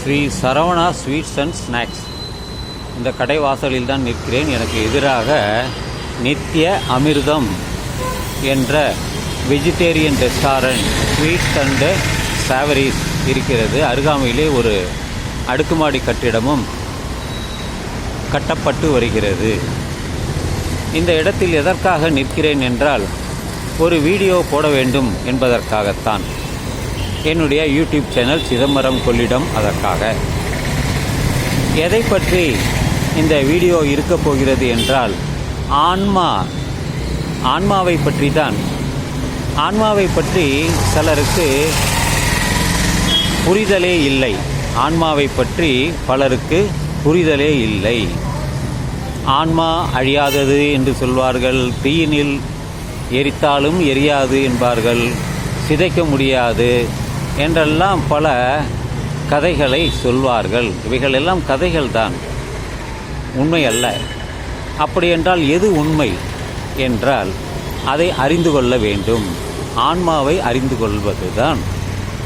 Sri Saravana sweets and snacks. இந்த கடை வாசலில் தான் நிற்கிறேன். எனக்கு எதிராக நித்ய அமிர்தம் என்ற vegetarian restaurant sweets and savouries இருக்கிறது. அருகாமையிலே ஒரு அடுக்குமாடி கட்டிடமும் கட்டப்பட்டு வருகிறது. இந்த இடத்தில் எதற்காக நிற்கிறேன் என்றால் ஒரு வீடியோ போட வேண்டும் என்பதற்காகத்தான். என்னுடைய யூடியூப் சேனல் சிதம்பரம் கொள்ளிடம் அதற்காக. எதை பற்றி இந்த வீடியோ இருக்க போகிறது என்றால் ஆன்மா ஆன்மாவை பற்றி தான் ஆன்மாவை பற்றி சிலருக்கு புரிதலே இல்லை. ஆன்மாவை பற்றி பலருக்கு புரிதலே இல்லை. ஆன்மா அழியாதது என்று சொல்வார்கள். தீயினில் எரித்தாலும் எரியாது என்பார்கள். சிதைக்க முடியாது. என்றெல்லாம் பல கதைகளை சொல்வார்கள். இவைகள் எல்லாம் கதைகள் தான் உண்மை அல்ல அப்படி என்றால் எது உண்மை என்றால் அதை அறிந்து கொள்ள வேண்டும். ஆன்மாவை அறிந்து கொள்வதுதான்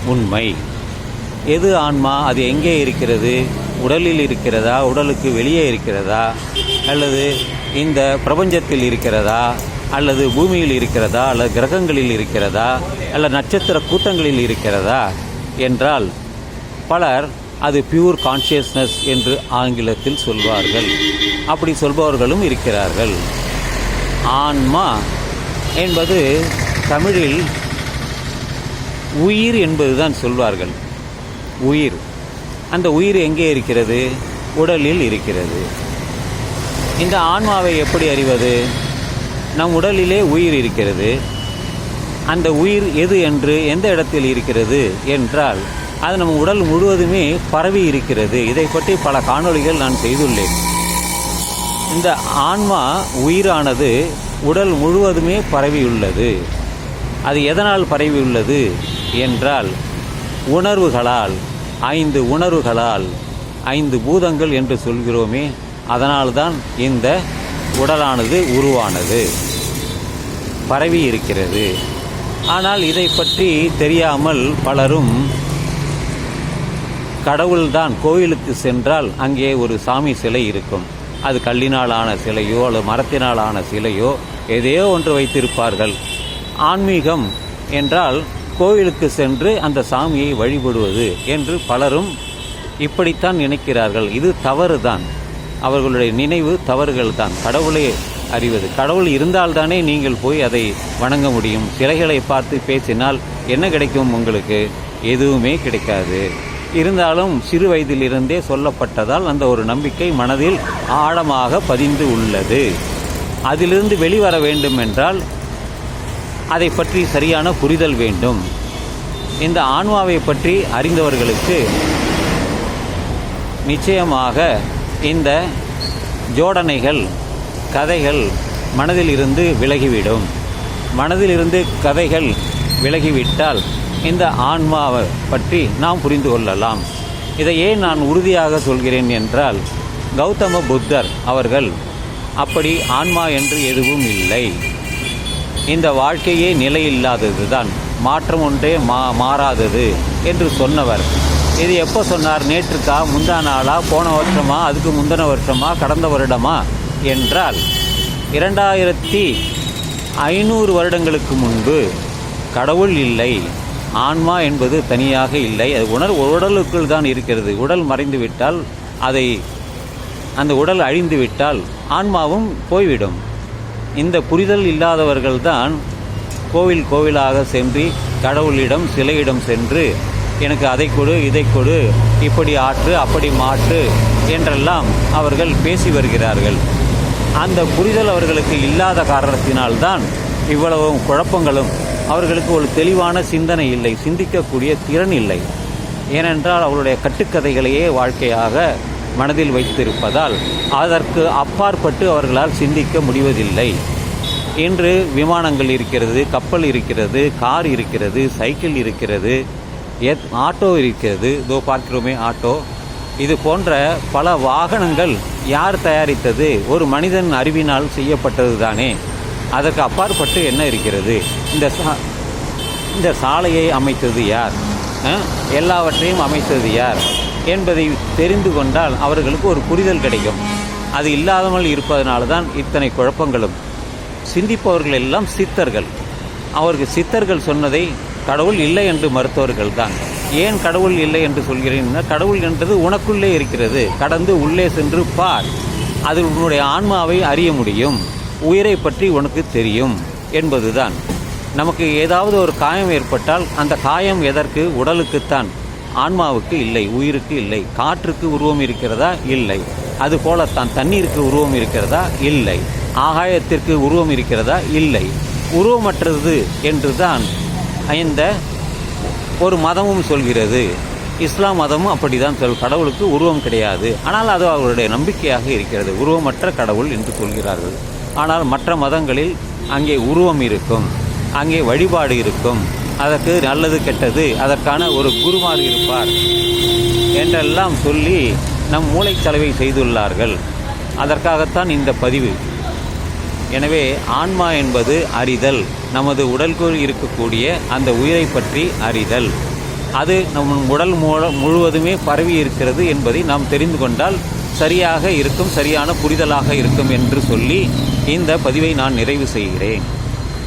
உண்மை. எது ஆன்மா? அது எங்கே இருக்கிறது? உடலில் இருக்கிறதா? உடலுக்கு வெளியே இருக்கிறதா? அல்லது இந்த பிரபஞ்சத்தில் இருக்கிறதா? அல்லது பூமியில் இருக்கிறதா அல்லது கிரகங்களில் இருக்கிறதா அல்ல நட்சத்திர கூட்டங்களில் இருக்கிறதா என்றால் பலர் அது பியூர் கான்ஷியஸ்னஸ் என்று ஆங்கிலத்தில் சொல்வார்கள். அப்படி சொல்பவர்களும் இருக்கிறார்கள். ஆன்மா என்பது தமிழில் உயிர் என்பதுதான் சொல்வார்கள். உயிர். அந்த உயிர் எங்கே இருக்கிறது? உடலில் இருக்கிறது. இந்த ஆன்மாவை எப்படி அறிவது? நம் உடலிலே உயிர் இருக்கிறது. அந்த உயிர் எது என்று எந்த இடத்தில் இருக்கிறது என்றால் அது நம் உடல் முழுவதுமே பரவி இருக்கிறது. இதை பற்றி பல காணொளிகள் நான் செய்துள்ளேன். இந்த ஆன்மா உயிரானது உடல் முழுவதுமே பரவியுள்ளது. அது எதனால் பரவியுள்ளது என்றால் உணர்வுகளால் ஐந்து உணர்வுகளால் ஐந்து பூதங்கள் என்று சொல்கிறோமே அதனால்தான் இந்த உடலானது உருவானது. பரவி இருக்கிறது. ஆனால் இதை பற்றி தெரியாமல் பலரும் கடவுள்தான் கோயிலுக்கு சென்றால் அங்கே ஒரு சாமி சிலை இருக்கும். அது கல்லினால் ஆன சிலையோ அல்லது மரத்தினால் ஆன சிலையோ எதையோ ஒன்று வைத்திருப்பார்கள். ஆன்மீகம் என்றால் கோயிலுக்கு சென்று அந்த சாமியை வழிபடுவது என்று பலரும் இப்படித்தான் நினைக்கிறார்கள். இது தவறுதான். அவர்களுடைய நினைவு தவறுகள் தான். கடவுளை அறிவது. கடவுள் இருந்தால்தானே நீங்கள் போய் அதை வணங்க முடியும். சிலைகளை பார்த்து பேசினால் என்ன கிடைக்கும் உங்களுக்கு? எதுவுமே கிடைக்காது. இருந்தாலும் சிறு வயதிலிருந்தே சொல்லப்பட்டதால் அந்த ஒரு நம்பிக்கை மனதில் ஆழமாக பதிந்து உள்ளது. அதிலிருந்து வெளிவர வேண்டும் என்றால் அதை பற்றி சரியான புரிதல் வேண்டும். இந்த ஆன்மாவை பற்றி அறிந்தவர்களுக்கு நிச்சயமாக இந்த ஜோடனைகள் கதைகள் மனதில் இருந்து விலகிவிடும். மனதில் இருந்து கதைகள் விலகிவிட்டால் இந்த ஆன்மாவை பற்றி நாம் புரிந்து கொள்ளலாம். இதை ஏன் நான் உறுதியாக சொல்கிறேன் என்றால் கௌதம புத்தர் அவர்கள் அப்படி ஆன்மா என்று எதுவும் இல்லை. இந்த வாழ்க்கையே நிலையில்லாதது தான் மாற்றம் ஒன்றே மா மாறாதது என்று சொன்னவர். இது எப்போ சொன்னார்? நேற்றுக்கா முந்தா நாளா போன வருஷமா அதுக்கு முந்தின வருஷமா கடந்த வருடமா? என்றால் இரண்டாயிரத்தி ஐநூறு வருடங்களுக்கு முன்பு கடவுள் இல்லை ஆன்மா என்பது தனியாக இல்லை. அது உணர் உடலுக்குள் தான் இருக்கிறது. உடல் மறைந்துவிட்டால் அதை அந்த உடல் அழிந்துவிட்டால் ஆன்மாவும் போய்விடும். இந்த புரிதல் இல்லாதவர்கள்தான் கோவில் கோவிலாக சென்று கடவுளிடம் சிலையிடம் சென்று எனக்கு அதை கொடு இதை கொடு இப்படி ஆற்று அப்படி மாற்று என்றெல்லாம் அவர்கள் பேசி வருகிறார்கள். அந்த புரிதல் அவர்களுக்கு இல்லாத காரணத்தினால்தான் இவ்வளவும் குழப்பங்களும் அவர்களுக்கு ஒரு தெளிவான சிந்தனை இல்லை சிந்திக்கக்கூடிய திறன் இல்லை. ஏனென்றால் அவருடைய கட்டுக்கதைகளையே வாழ்க்கையாக மனதில் வைத்திருப்பதால் அதற்கு அப்பாற்பட்டு அவர்களால் சிந்திக்க முடிவதில்லை. இன்று விமானங்கள் இருக்கிறது கப்பல் இருக்கிறது கார் இருக்கிறது சைக்கிள் இருக்கிறது ஆட்டோ இருக்கிறது இதோ பார்க்கிறோமே ஆட்டோ. இது போன்ற பல வாகனங்கள் யார் தயாரித்தது? ஒரு மனிதன் அறிவினால் செய்யப்பட்டது தானே. அதற்கு அப்பாற்பட்டு என்ன இருக்கிறது? இந்த சா- இந்த சாலையை அமைத்தது யார்? எல்லாவற்றையும் அமைத்தது யார்? என்பதை தெரிந்து கொண்டால் அவர்களுக்கு ஒரு புரிதல் கிடைக்கும். அது இல்லாமல் இருப்பதனால தான் இத்தனை குழப்பங்களும். சிந்திப்பவர்கள் எல்லாம் சித்தர்கள். அவர்கள் சித்தர்கள் சொன்னதை கடவுள் இல்லை என்று மறுத்தவர்கள் தான் ஏன் கடவுள் இல்லை என்று சொல்கிறேன்னா கடவுள் என்றது உனக்குள்ளே இருக்கிறது. கடந்து உள்ளே சென்று பார். அது உன்னுடைய ஆன்மாவை அறிய முடியும். உயிரை பற்றி உனக்கு தெரியும் என்பதுதான். நமக்கு ஏதாவது ஒரு காயம் ஏற்பட்டால் அந்த காயம் எதற்கு? உடலுக்குத்தான். ஆன்மாவுக்கு இல்லை உயிருக்கு இல்லை. காற்றுக்கு உருவம் இருக்கிறதா? இல்லை. அது போலத்தான் தண்ணீருக்கு உருவம் இருக்கிறதா? இல்லை. ஆகாயத்திற்கு உருவம் இருக்கிறதா? இல்லை. உருவமற்றது என்றுதான் ஐந்த ஒரு மதமும் சொல்கிறது. இஸ்லாம் மதமும் அப்படி தான் சொல் கடவுளுக்கு உருவம் கிடையாது. ஆனால் அது அவருடைய நம்பிக்கையாக இருக்கிறது. உருவமற்ற கடவுள் என்று சொல்கிறார்கள். ஆனால் மற்ற மதங்களில் அங்கே உருவம் இருக்கும். அங்கே வழிபாடு இருக்கும். அதற்கு நல்லது கெட்டது அதற்கான ஒரு குருமார் இருப்பார் என்றெல்லாம் சொல்லி நம் மூளைச்சலவை செய்துள்ளார்கள். அதற்காகத்தான் இந்த பதிவு. எனவே ஆன்மா என்பது அறிதல். நமது உடலுக்குள் இருக்கக்கூடிய அந்த உயிரை பற்றி அறிதல். அது நம் உடல் மூல முழுவதுமே பரவி இருக்கிறது என்பதை நாம் தெரிந்து கொண்டால் சரியாக இருக்கும் சரியான புரிதலாக இருக்கும் என்று சொல்லி இந்த பதிவை நான் நிறைவு செய்கிறேன்.